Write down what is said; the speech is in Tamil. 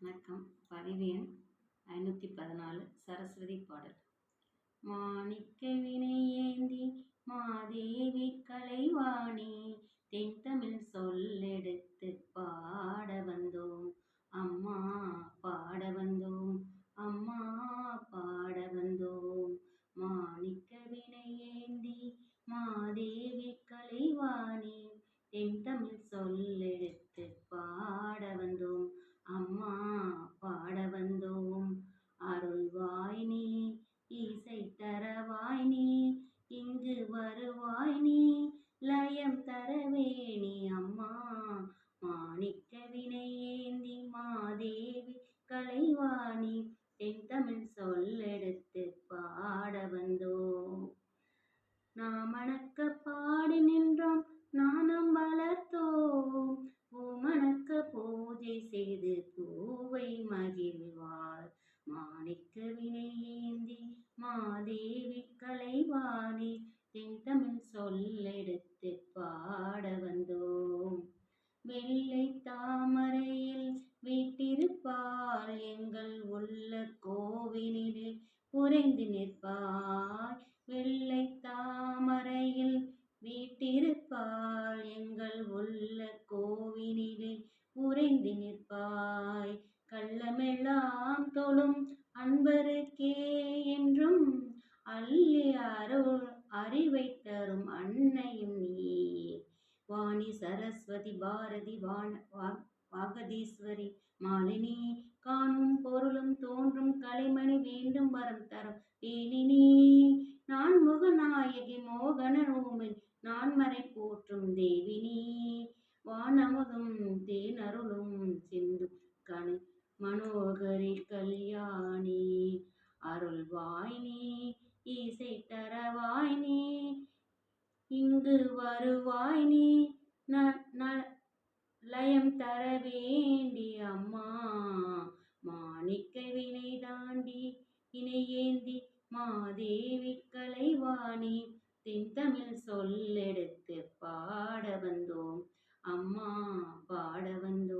வணக்கம். பதிவு எண் ஐநூற்றி பதினாலு. சரஸ்வதி பாடல். மாணிக்க வினையேந்தி மாதேவி கலைவாணி தென்தமிழ் சொல்லெடுத்து பாட வந்தோம். அம்மா பாட வந்தோம். அம்மா பாட வந்தோம். மாணிக்க வினையேந்தி மாதேவி கலைவாணி தென்தமிழ் சொல்லெடுத்து பாட வந்தோம் அம்மா பாட வந்தோம் அருள்வாய் நீ இசை தரவாய் நீ இங்கு தருவாய் நீ லயம் தரவேணி அம்மா. மாணிக்க வினையேந்தி மாதேவி கலைவாணி தென் தமிழ் சொல்லெடுத்து பாட வந்தோம் அணக்க பாடி நின்றோம் நானும் வளர்த்தோம். பூமணக்க பூஜை செய்து பூவை மகிழ்வார். மாணிக்க வினையேந்தி மாதேவி கலைவாணி வெள்ளை தாமரையில் வீட்டிருப்பார் எங்கள் உள்ள கோவிலில் புரைந்து நிற்பார். வெள்ளை தாமரையில் வீட்டிருப்பாள் எங்கள் உள்ள கோவினிலே உறைந்து நிற்பாய். கள்ளமெல்லாம் தொழும் அன்பருக்கே என்றும் அள்ளி அருள் அறிவை தரும் அன்னை சரஸ்வதி பாரதி வான வாகதீஸ்வரி மாலினி காணும் பொருளும் தோன்றும் கலைமணி வேண்டும் வரம் தரும் ஏனினி நான் முகநாயகி மோகன ரூமின் நான் மறை போற்றும் தேவினி. வானமுதும் தேனருளும் சிந்து கணி மனோகரி கல்யாணி. அருள் வாய்னி இசை தர வாய்னி. இங்கு வருவாய் நீ பயம் தர வேண்டி அம்மா. மாணிக்க வினை தாண்டி இணையேந்தி மாதேவி கலைவாணி. தென்தமிழ் சொல்லெடுத்து பாட வந்தோம். அம்மா பாட வந்தோம்.